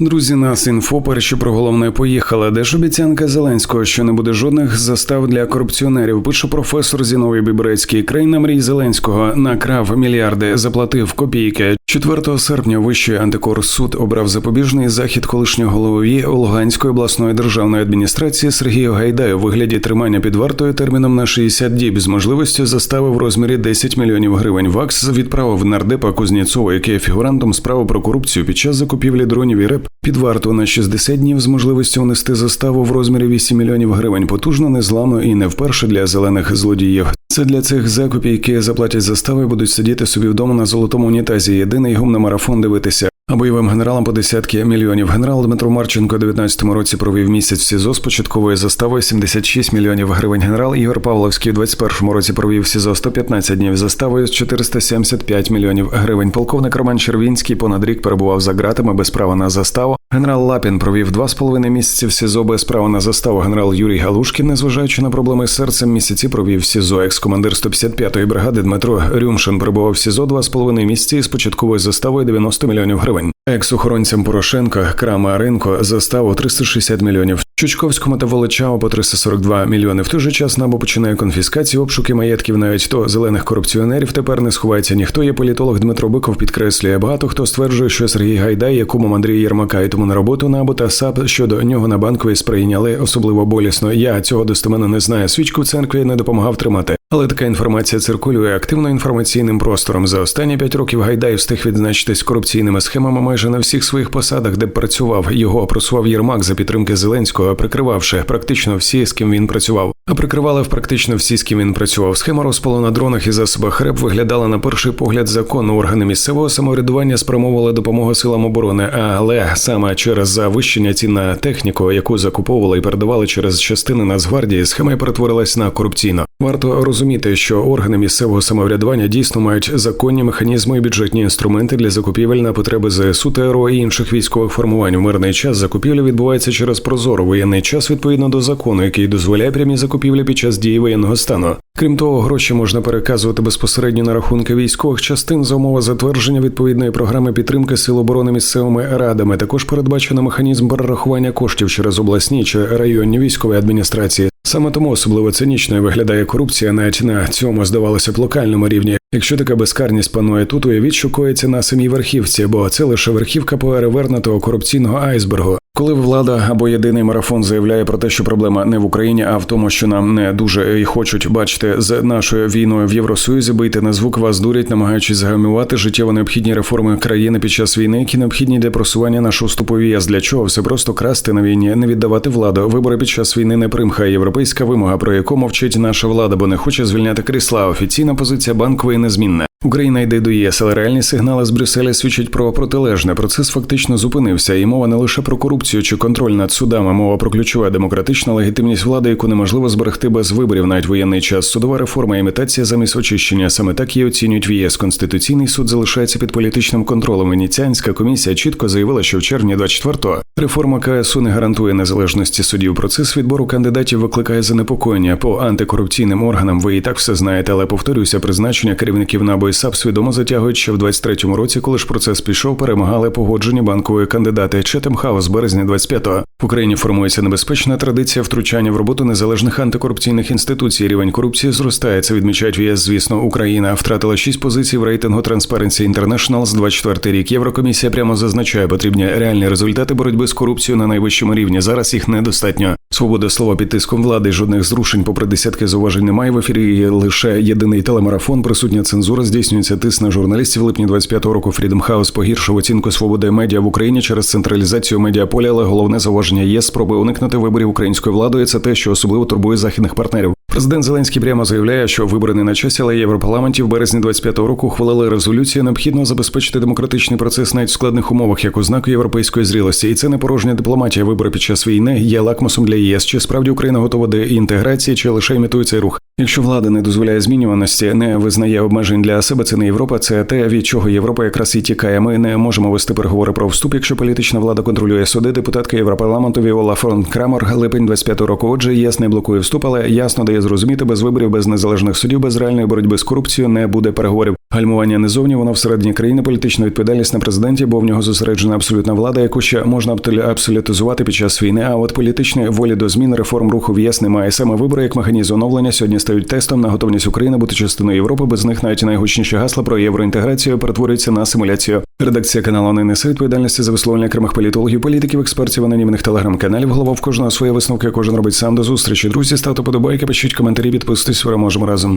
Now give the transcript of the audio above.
Друзі, нас інфо перші про головне поїхали. Де ж обіцянка Зеленського, що не буде жодних застав для корупціонерів? Пише професор Зіновій Бібрецький. Країна мрій Зеленського накрав мільярди, заплатив копійки. 4 серпня Вищий антикорсуд обрав запобіжний захід колишнього голові Луганської обласної державної адміністрації Сергію Гайдаю у вигляді тримання під вартою терміном на 60 діб з можливістю застави в розмірі 10 мільйонів гривень. ВАКС відправив нардепа Кузнєцова, який є фігурантом справи про корупцію під час закупівлі дронів і РЕП під варту на 60 днів з можливістю внести заставу в розмірі 8 мільйонів гривень. Потужно, незламно і не вперше для зелених злодіїв. Це для цих закупів, які заплатять застави, будуть сидіти собі вдома на золотому унітазі. Єдиний гум на марафон дивитися. А бойовим генералам по десятки мільйонів. Генерал Дмитро Марченко у 19-му році провів місяць в СІЗО з початковою заставою 76 мільйонів гривень. Генерал Ігор Павловський у 21-му році провів в СІЗО 115 днів заставою з 475 мільйонів гривень. Полковник Роман Червінський понад рік перебував за ґратами без права на заставу. Генерал Лапін провів два з половиною місяці в СІЗО без права на заставу. Генерал Юрій Галушкін, незважаючи на проблеми з серцем, місяці провів в СІЗО. Екс-командир 155-ї бригади Дмитро Рюмшин перебував в СІЗО два з половиною місяці з початковою заставою 90 мільйонів гривень. Екс-охоронцям Порошенка Крама Ринко заставу 360 мільйонів. Чучковському та Волочао по 342 мільйони. В той же час набо починає конфіскацію, обшуки маєтків навіть то зелених корупціонерів тепер не сховається ніхто. Є політолог Дмитро Биков підкреслює. Багато хто стверджує, що Сергій Гайдай, якому Андрій Єрмака і тому на роботу набу та САП щодо нього на банковій сприйняли особливо болісно. Я цього достеменно не знаю. Свічку в церкві не допомагав тримати. Але така інформація циркулює активно інформаційним простором. За останні п'ять років Гайдай встиг відзначитись корупційними схемами майже на всіх своїх посадах, де працював. Його просував Єрмак за підтримки Зеленського, прикривавши практично всі, з ким він працював. А прикривали в практично всі, з ким він працював. Схема розпалу на дронах і засобах РЕП виглядала на перший погляд законно. Органи місцевого самоврядування спрямовували допомогу силам оборони, але саме через завищення цін на техніку, яку закуповували і передавали через частини Нацгвардії, схема перетворилась на корупційну. Варто розуміти, що органи місцевого самоврядування дійсно мають законні механізми і бюджетні інструменти для закупівель на потреби ЗСУ ТРО і інших військових формувань. У мирний час закупівля відбувається через прозоро воєнний час відповідно до закону, який дозволяє прямі закупівлі під час дії воєнного стану. Крім того, гроші можна переказувати безпосередньо на рахунки військових частин за умови затвердження відповідної програми підтримки сил оборони місцевими радами. Також передбачено механізм перерахування коштів через обласні чи районні військові адміністрації. Саме тому особливо цинічною виглядає корупція навіть на цьому здавалося б локальному рівні. Якщо така безкарність панує тут, уявіть, що коїться на самій верхівці, бо це лише верхівка перевернутого корупційного айсбергу. Коли влада або єдиний марафон заявляє про те, що проблема не в Україні, а в тому, що нам не дуже і хочуть бачити з нашою війною в Євросоюзі, бийте на звук вас дурять, намагаючись загамувати життєво необхідні реформи країни під час війни, які необхідні для просування нашого вступу в ЄС. Для чого все просто красти на війні, не віддавати владу. Вибори під час війни не примхає європейська вимога, про яку мовчить наша влада, бо не хоче звільняти крісла. Офіційна позиція банкової незмінна. Україна йде до ЄС, але реальні сигнали з Брюсселя свідчать про протилежне. Процес фактично зупинився, і мова не лише про корупцію чи контроль над судами, мова про ключове демократична легітимність влади, яку неможливо зберегти без виборів, навіть воєнний час. Судова реформа, імітація замість очищення. Саме так її оцінюють в ЄС. Конституційний суд залишається під політичним контролем. Венеціанська комісія чітко заявила, що в червні 24-го реформа КСУ не гарантує незалежності судів. Процес відбору кандидатів викликає занепокоєння по антикорупційним органам. Ви і так все знаєте, але повторюся, призначення керівників НАБУ і САП свідомо затягують ще в 23-му році, коли ж процес пішов, перемагали погоджені банкової кандидати. Четем Хаус березня 25-го. В Україні формується небезпечна традиція втручання в роботу незалежних антикорупційних інституцій. Рівень корупції зростає. Це відмічають ЄС. Звісно, Україна втратила шість позицій в рейтингу Transparency International з 24 рік. Єврокомісія прямо зазначає потрібні реальні результати боротьби з корупцією на найвищому рівні. Зараз їх недостатньо. Свобода слова під тиском влади, жодних зрушень, попри десятки зауважень, немає. В ефірі є лише єдиний телемарафон. Присутня цензура здійснюється тиск на журналістів. Липні 25-го року Freedom House погіршив оцінку свободи медіа в Україні через централізацію медіаполя, але головне зауваження є спроби уникнути виборів українською владою. Це те, що особливо турбує західних партнерів. Президент Зеленський прямо заявляє, що вибори не на часі, але Європарламенті в березні 25-го року ухвалили резолюцію. Необхідно забезпечити демократичний процес навіть в складних умовах, як ознаку європейської зрілості, і це не порожня дипломатія. Вибори під час війни є лакмусом для ЄС. Чи справді Україна готова до інтеграції, чи лише імітує цей рух? Якщо влада не дозволяє змінюваності, не визнає обмежень для себе, це не Європа, це те, від чого Європа якраз і тікає. Ми не можемо вести переговори про вступ, якщо політична влада контролює суди. Депутатка Європарламенту Віола фон Крамор, липень 25 року. Отже, ЄС не блокує вступ, але ясно дає зрозуміти, без виборів, без незалежних судів, без реальної боротьби з корупцією не буде переговорів. Гальмування не зовні, воно всередині країни, політична відповідальність на президенті, бо в нього зосереджена абсолютна влада, яку ще можна абсолютизувати під час війни. А от політичної волі до змін реформ руху в ЄС немає. Саме вибори як механізм оновлення сьогодні стають тестом на готовність України бути частиною Європи. Без них навіть найгучніші гасла про євроінтеграцію перетворюються на симуляцію. Редакція каналу не несе відповідальності за висловлення окремих політологів, політиків, експертів, анонімних телеграм-каналів. Голова в кожного своє висновки. Кожен робить сам до зустрічі. Друзі, ставте подобайки, пишіть коментарі, підписуйтесь. Переможемо разом.